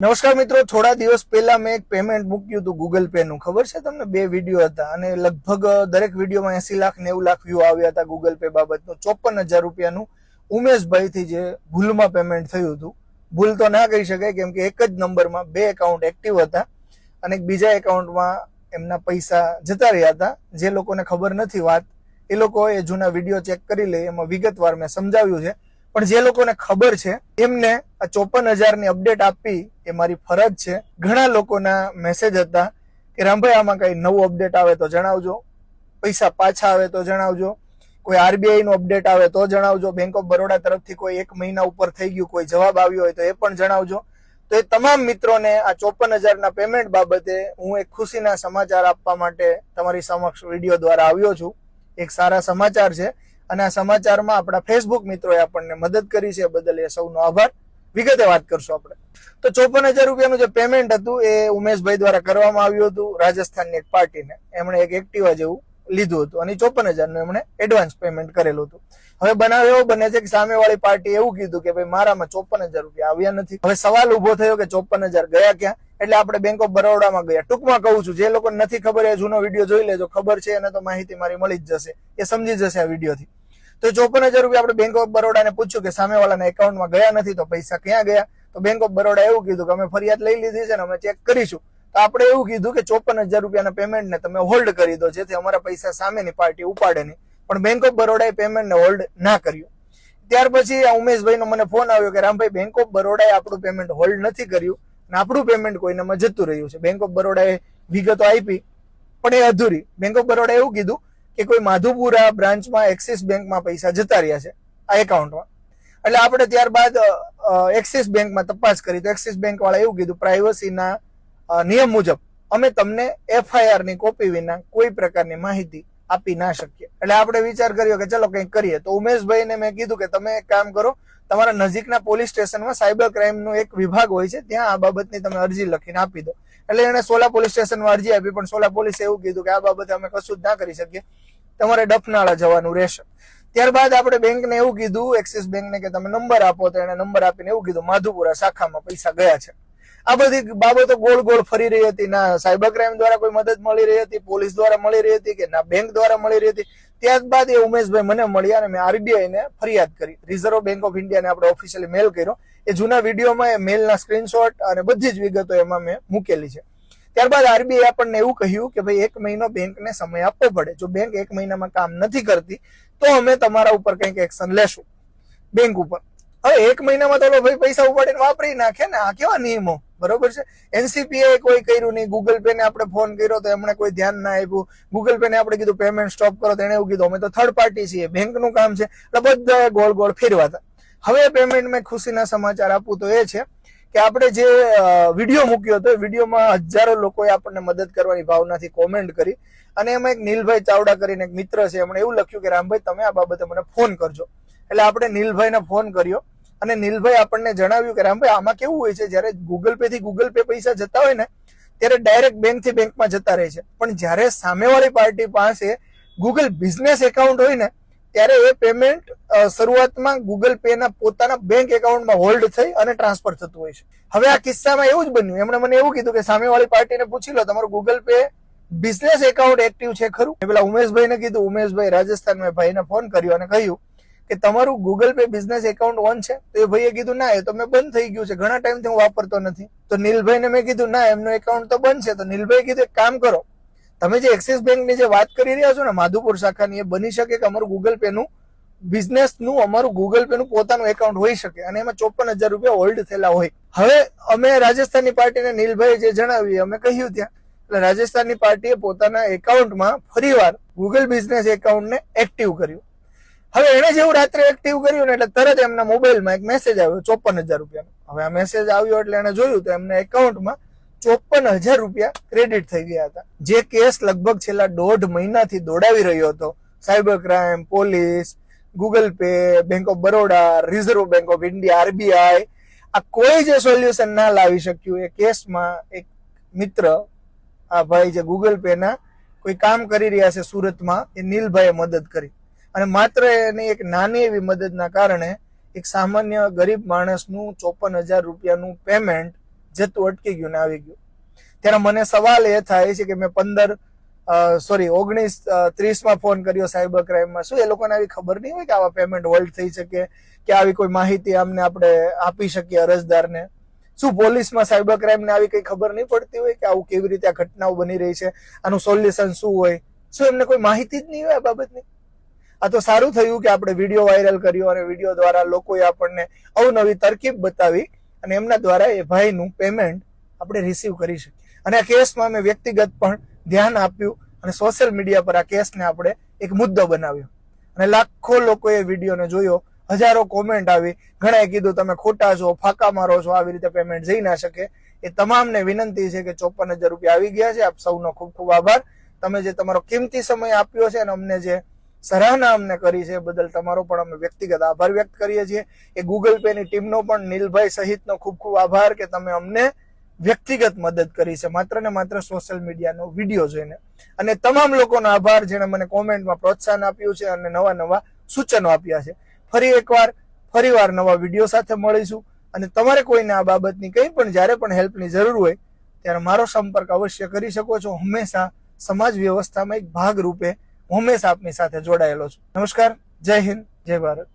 નમસ્કાર મિત્રો, થોડા દિવસ પહેલા મેં એક પેમેન્ટ મૂક્યું હતું ગૂગલ પે નું. ખબર છે તમને? બે વીડિયો હતા અને લગભગ દરેક વિડીયોમાં એસી લાખ નેવું લાખ વ્યૂ આવ્યા હતા ગૂગલ પે બાબતનું. ચોપન હજાર રૂપિયાનું ઉમેશભાઈથી જે ભૂલમાં પેમેન્ટ થયું હતું. ભૂલ તો ના કહી શકાય, કેમ કે એક જ નંબરમાં બે એકાઉન્ટ એક્ટિવ હતા અને બીજા એકાઉન્ટમાં એમના પૈસા જતા રહ્યા હતા. જે લોકોને ખબર નથી વાત, એ લોકો એ જૂના વીડિયો ચેક કરી લે, એમાં વિગતવાર મેં સમજાવ્યું છે. પણ જે લોકોને ખબર છે, એમને આ ચોપન હજારની અપડેટ આપવી એ મારી ફરજ છે. ઘણા લોકોના મેસેજ હતા કે રામભાઈ, આમાં કઈ નવું અપડેટ આવે તો જણાવજો. પૈસા પાછા આવે તો જણાવજો. કોઈ આરબીઆઈ નું અપડેટ આવે તો જણાવજો. બેંક ઓફ બરોડા તરફથી કોઈ એક મહિના ઉપર થઈ ગયું, કોઈ જવાબ આવ્યો હોય તો એ પણ જણાવજો. તો એ તમામ મિત્રોને આ ચોપન હજારના પેમેન્ટ બાબતે હું એક ખુશીના સમાચાર આપવા માટે તમારી સમક્ષ વીડિયો દ્વારા આવ્યો છું. એક સારા સમાચાર છે. અને આ સમાચારમાં આપણા ફેસબુક મિત્રોએ આપણને મદદ કરી છે. બદલ એ સૌનો આભાર. વિગતે વાત કરશું આપણે. તો ચોપન હજાર રૂપિયાનું જે પેમેન્ટ હતું એ ઉમેશભાઈ દ્વારા કરવામાં આવ્યું હતું, રાજસ્થાનની એક પાર્ટીને. એમણે એક એક્ટિવા જેવું લીધું હતું અને ચોપન હજારનું એમણે એડવાન્સ પેમેન્ટ કરેલું હતું. હવે બનાવ એવો બને છે કે સામેવાળી પાર્ટી એવું કીધું કે ભાઈ મારામાં ચોપન હજાર રૂપિયા આવ્યા નથી. હવે સવાલ ઊભો થયો કે ચોપન હજાર ગયા ક્યાં? એટલે આપણે બેંક ઓફ બરોડામાં ગયા. ટૂંકમાં કહું છું, જે લોકો નથી ખબર એ જૂનો વીડિયો જોઈ લેજો. ખબર છે, એને તો માહિતી મારી મળી જ જશે. એ સમજી જશે આ વિડીયોથી. તો ચોપન હજાર રૂપિયા આપણે બેંક ઓફ બરોડાને પૂછ્યું કે સામેવાળાના એકાઉન્ટમાં ગયા નથી, તો પૈસા ક્યાં ગયા? તો બેંક ઓફ બરોડા એવું કીધું કે અમે ફરિયાદ લઈ લીધી છે ને અમે ચેક કરીશું. તો આપણે એવું કીધું કે ચોપન હજાર રૂપિયાના પેમેન્ટને તમે હોલ્ડ કરી દો, જેથી અમારા પૈસા સામેની પાર્ટી ઉપાડે નહીં. પણ બેંક ઓફ બરોડાએ પેમેન્ટને હોલ્ડ ના કર્યું. ત્યાર પછી આ ઉમેશભાઈનો મને ફોન આવ્યો કે, રામભાઈ બેંક ઓફ બરોડાએ આપણું પેમેન્ટ હોલ્ડ નથી કર્યું અને આપણું પેમેન્ટ કોઈનામાં જતું રહ્યું છે. બેંક ઓફ બરોડાએ વિગતો આપી, પણ એ અધૂરી. બેંક ઓફ બરોડાએ એવું કીધું કે કોઈ માધુપુરા બ્રાન્ચમાં એક્સિસ બેંકમાં પૈસા જતા રહ્યા છે, આ એકાઉન્ટમાં. એટલે આપણે ત્યારબાદ એક્સિસ બેંકમાં તપાસ કરી. તો એક્સિસ બેંક વાળા એવું કીધું પ્રાઇવસીના નિયમ મુજબ અમે તમને એફઆઈઆરની કોપી વિના કોઈ પ્રકારની માહિતી આપી ના શકીએ. એટલે આપણે વિચાર કર્યો કે ચલો કંઈક કરીએ. તો ઉમેશભાઈને મેં કીધું કે તમે એક કામ કરો, તમારા નજીકના પોલીસ સ્ટેશનમાં સાયબર ક્રાઇમનો એક વિભાગ હોય છે, ત્યાં આ બાબતની તમે અરજી લખીને આપી દો. એટલે એણે સોલા પોલીસ સ્ટેશનમાં અરજી આપી, પણ સોલા પોલીસે એવું કીધું કે આ બાબતે અમે કશું જ ના કરી શકીએ. તમારે ડફનાળા જવાનું રહેશે. ત્યારબાદ આપણે બેંકને એવું કીધું એક્સિસ બેંકને કે તમે નંબર આપો તો એને નંબર આપીને એવું કીધું, માધુપુરા શાખામાં પૈસા ગયા છે. આ બધી બાબતો ગોળ ગોળ ફરી રહી હતી, ના સાયબર ક્રાઇમ દ્વારા કોઈ મદદ મળી રહી હતી, પોલીસ દ્વારા મળી રહી હતી કે ના બેંક દ્વારા મળી રહી હતી. ત્યારબાદ એ ઉમેશભાઈ મને મળ્યા અને મેં આરબીઆઈ ને ફરિયાદ કરી. રિઝર્વ બેંક ઓફ ઇન્ડિયાને આપણે ઓફિશિયલી મેલ કર્યો. એ જૂના વિડીયોમાં એ મેલના સ્ક્રીનશોટ અને બધી જ વિગતો એમાં મેં મૂકેલી છે. ત્યારબાદ આરબીઆઈ આપણને એવું કહ્યું કે ભાઈ, એક મહિનો બેંકને સમય આપવો પડે. જો બેંક એક મહિનામાં કામ નથી કરતી, તો અમે તમારા ઉપર કંઈક એક્શન લેશું. બેંક ઉપર. હવે એક મહિનામાં તો ભાઈ પૈસા ઉપાડીને વાપરી નાખે ને, આ કેવા નિયમો? બરોબર છે? એનસીપીએ કોઈ કર્યું નહીં ગૂગલ પે ને આપણે ફોન કર્યો તો એમણે કોઈ ધ્યાન ના આપ્યું. ગૂગલ પે ને આપણે કીધું પેમેન્ટ સ્ટોપ કરો. તો એને એવું કીધું, અમે તો થર્ડ પાર્ટી છીએ, બેંકનું કામ છે. એટલે બધા ગોળ ગોળ ફેરવા હતા હવે પેમેન્ટ મેં ખુશીના સમાચાર આપું તો એ છે કે આપણે જે વીડિયો મૂક્યો હતો વિડીયોમાં હજારો લોકોએ આપણને મદદ કરવાની ભાવનાથી કોમેન્ટ કરી. અને એમાં એક નીલભાઈ ચાવડા કરીને એક મિત્ર છે, એમણે એવું લખ્યું કે, રામભાઈ, તમે આ બાબતે મને ફોન કરજો. એટલે આપણે નીલભાઈને ફોન કર્યો. અને નીલભાઈ આપણને જણાવ્યું કે, રામભાઈ, આમાં કેવું હોય છે, જ્યારે ગૂગલ પે થી ગૂગલ પે પૈસા જતા હોય ને, ત્યારે ડાયરેક્ટ બેંકથી બેંકમાં જતા રહે છે. પણ જ્યારે સામેવાળી પાર્ટી પાસે ગૂગલ બિઝનેસ એકાઉન્ટ હોય ને ત્યારે એ પેમેન્ટ શરૂઆતમાં ગૂગલ પે ના પોતાના બેંક એકાઉન્ટમાં હોલ્ડ થઈ અને ટ્રાન્સફર થતું હોય છે. હવે આ કિસ્સામાં એવું જ બન્યું. એમણે મને એવું કીધું કે સામેવાળી પાર્ટીને પૂછી લો, તમારું Google Pay business account active છે ખરું? પેલા ઉમેશભાઈને કીધું. ઉમેશભાઈ રાજસ્થાન મેં ભાઈને ફોન કર્યો અને કહ્યું કે, તમારું Google Pay business account on છે? તો એ ભાઈએ કીધું, ના, એ તો મેં બંધ થઈ ગયું છે. ઘણા ટાઈમથી હું વાપરતો નથી. તો નીલભાઈને મેં કીધું, ના, એમનું એકાઉન્ટ તો બંધ છે. તો નીલભાઈ કીધું, એક કામ કરો તમે જે એક્સિસ બેંકની જે વાત કરી રહ્યા છો ને, માધુપુર શાખાની, એ બની શકે કે અમારું ગૂગલ પે નું બિઝનેસનું અમારું ગૂગલ પે નું પોતાનું એકાઉન્ટ હોઈ શકે અને એમાં ચોપન હજાર રૂપિયા હોલ્ડ થયેલા હોય. હવે અમે રાજસ્થાનની પાર્ટીને નીલભાઈ જે જણાવ્યું અમે કહ્યું ત્યાં. એટલે રાજસ્થાનની પાર્ટીએ પોતાના એકાઉન્ટમાં ફરીવાર ગૂગલ બિઝનેસ એકાઉન્ટને એક્ટિવ કર્યું. હવે એને જેવું રાત્રે એક્ટિવ કર્યું ને, એટલે તરત એમના મોબાઈલમાં એક મેસેજ આવ્યો ચોપન હજાર રૂપિયાનો. હવે આ મેસેજ આવ્યો એટલે એને જોયું તો એમના એકાઉન્ટમાં ચોપન હજાર રૂપિયા ક્રેડિટ થઈ ગયા હતા. જે કેસ લગભગ છેલ્લા દોઢ મહિનાથી દોડાવી રહ્યો હતો. Cyber crime police Google Pay bank of Baroda reserve bank of India RBI આ કોઈ જે સોલ્યુશન ના લાવી શક્યું. એ કેસમાં એક મિત્ર, આ ભાઈ જે ગૂગલ પે ના કોઈ કામ કરી રહ્યા છે સુરતમાં, એ નીલભાઈએ મદદ કરી. અને માત્ર એની એક નાની એવી મદદના કારણે એક સામાન્ય ગરીબ માણસનું ચોપન હજાર રૂપિયાનું પેમેન્ટ જતું અટકી ગયું ને આવી ગયું. ત્યારે મને સવાલ એ થાય છે કે મેં પંદર સોરી ઓગણીસ ત્રીસમાં ફોન કર્યો સાયબર ક્રાઇમમાં. શું એ લોકોને આવી ખબર નહીં હોય કે આવા પેમેન્ટ હોલ્ડ થઈ શકે, કે આવી કોઈ માહિતી અમને આપણે આપી શકીએ અરજદારને? શું પોલીસમાં સાયબર ક્રાઇમને આવી કઈ ખબર નહીં પડતી હોય કે આવું કેવી રીતે આ ઘટનાઓ બની રહી છે? આનું સોલ્યુશન શું હોય? શું એમને કોઈ માહિતી જ નહીં હોય આ બાબતની? આ તો સારું થયું કે આપણે વીડિયો વાયરલ કર્યો અને વીડિયો દ્વારા લોકોએ આપણને અવનવી તરકીબ બતાવી અને એમના દ્વારા એ ભાઈનું પેમેન્ટ આપણે રિસીવ કરી શકીએ. અને આ કેસમાં મેં વ્યક્તિગત પણ ધ્યાન આપ્યું અને સોશિયલ મીડિયા પર આ કેસને આપણે એક મુદ્દો બનાવ્યો. અને લાખો લોકોએ વિડીયોને જોયો, હજારો કોમેન્ટ આવી, ઘણાએ કીધું, તમે ખોટા છો, ફાકા મારો છો, આવી રીતે પેમેન્ટ જઈ ના શકે. એ તમામને વિનંતી છે કે ચોપન હજાર રૂપિયા આવી ગયા છે. આપ સૌનો ખૂબ ખૂબ આભાર. તમે જે તમારો કિંમતી સમય આપ્યો છે અને અમને જે સરાહના અમને કરી છે બદલ તમારો પણ અમે વ્યક્તિગત આભાર વ્યક્ત કરીએ છીએ. એ ગૂગલ પે ની ટીમનો પણ નીલભાઈ સહિતનો ખૂબ ખૂબ આભાર કે તમે અમને વ્યક્તિગત મદદ કરી છે. માત્ર ને માત્ર સોશિયલ મીડિયાનો વીડિયો જોઈને. અને તમામ લોકોનો આભાર જેણે મને કોમેન્ટમાં પ્રોત્સાહન આપ્યું છે અને નવા નવા સૂચનો આપ્યા છે. ફરી એકવાર ફરીવાર નવા વીડિયો સાથે મળીશું. અને તમારે કોઈને આ બાબતની કંઈ પણ જ્યારે પણ હેલ્પની જરૂર હોય, ત્યારે મારો સંપર્ક અવશ્ય કરી શકો છો. હંમેશા સમાજ વ્યવસ્થામાં એક ભાગ રૂપે હું હંમેશા આપની સાથે જોડાયેલો છું. નમસ્કાર જય હિન્દ જય ભારત.